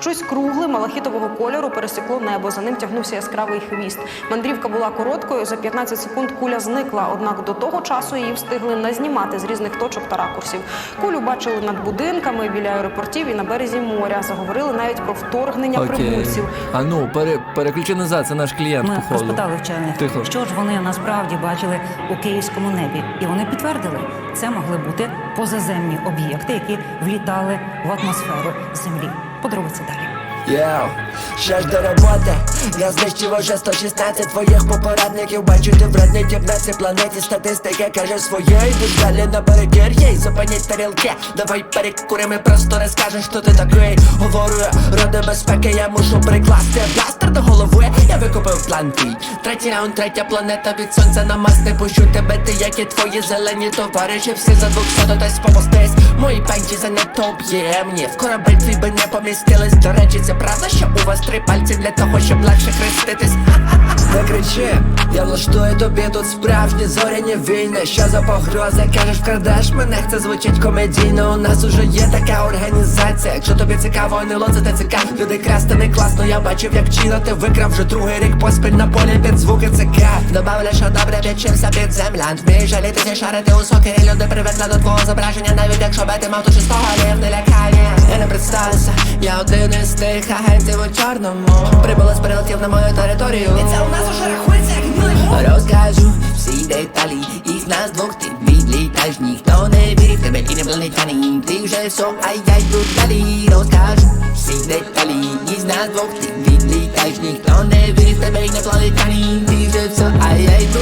Щось кругле, малахітового кольору пересікло небо. За ним тягнувся яскравий хвіст. Мандрівка була короткою. За 15 секунд куля зникла. Однак до того часу її встигли назнімати з різних точок та ракурсів. Кулю бачили над будинками, біля аеропортів і на березі моря. Заговорили навіть про вторгнення прибульців. А ну, пере, переключи назад, це наш клієнт, Ми походу. розпитали вчених, Тихо. що ж вони насправді бачили у київському небі, і вони підтвердили, це могли бути позаземні об'єкти, які влітали в атмосферу Землі. Подробиці далі. Йоу, ще ж до роботи? Я знищив уже 116 твоїх попередників. Бачу, ти вредний тип на цій планеті Статистика каже своє Йдеш далі на перекір, їй зупиніть тарілки. Давай перекуримо, просто розкажеш, хто ти такий. Говорю, ради безпеки, я мушу прикласти Бластер до голови, я викупив план твій Третій раунд, третя планета від сонця на Марс. Не пущу тебе, ти, як і твої зелені товариші. Всі за двох садотесь помостись. Мої пенті занадто об'ємні В корабель твій би не помістились. До речі, це правда, що у вас три пальці для того, щоб легше хреститись Не кричи, я влаштую тобі тут справжні зоряні війни. Що за погрози, кажеш, вкрадеш мене, це звучить комедійно. У нас уже є така організація. Якщо тобі цікаво, не лоце ТЦК Люди красти не класно, я бачив, як Чіна ти викрав вже другий рік поспіль на полі під звуки ЦК. Добавлю, що добре підчився під землян. Вмієш жалітися, шарити у сокері Люди привикли до твого зображення Навіть якщо би ти мав то чистого рів, не лякає. Я не представився, я один із тих агентів у чорному. Прибулець прилетів на мою територію. І це у нас уже рахується як милий Розкажу всі деталі Їх нас двох ти відлітаєш Ніхто не вірить в тебе і не планетяні Ти вже все, а я йду далі Розкажу всі деталі Їх нас двох ти відлітаєш Ніхто не вірить в тебе і не планетяні Ти вже все, а я йду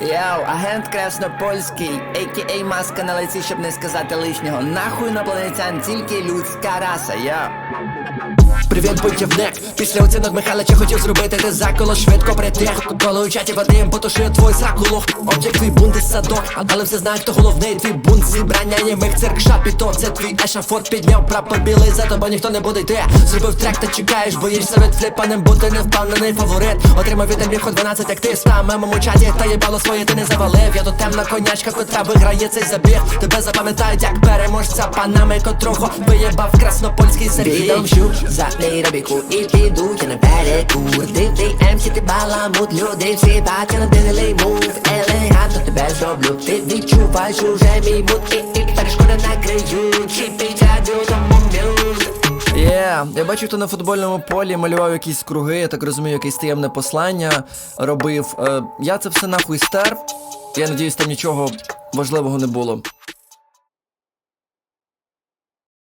Йоу, агент Краснопольський, а.к.а. маска на лиці, щоб не сказати лишнього. Нахуй інопланетян, тільки людська раса, йоу. Привіт, бунтівник Після оцінок Михайлича хотів зробити ти заколо? Швидко притих Коли у чаті Вадим потушує твій сакулох Об'єкт твій бунт із садок. Але все знають, хто головний твій бунт. Зібрання німих цирк шапітов Це твій ешафот. Підняв прапор білий За тобою ніхто не буде йти. Зробив трек, ти чекаєш, боїшся від фліпаним Бути не впевнений фаворит. Отримав від міг 12, як ти став мемому чаті. Та їбало своє ти не завалив. Я тут темна конячка, котра виграє цей забіг. Тебе запам'ятають як переможця панами Котрого виєбав краснопольський Сергій Відомщу за нейробіку і піду я на перекур Дивний емсі, ти баламут, люди всі бачили дивний мув Елегантно тебе зроблю, ти відчуваєш уже мій мут І, і перешкоди накриють, чіпі дядю тому мюз Є, я бачу, хто на футбольному полі малював якісь круги, я так розумію, якесь таємне послання робив. Е, я це все нахуй стер. Я надіюсь, там нічого важливого не було.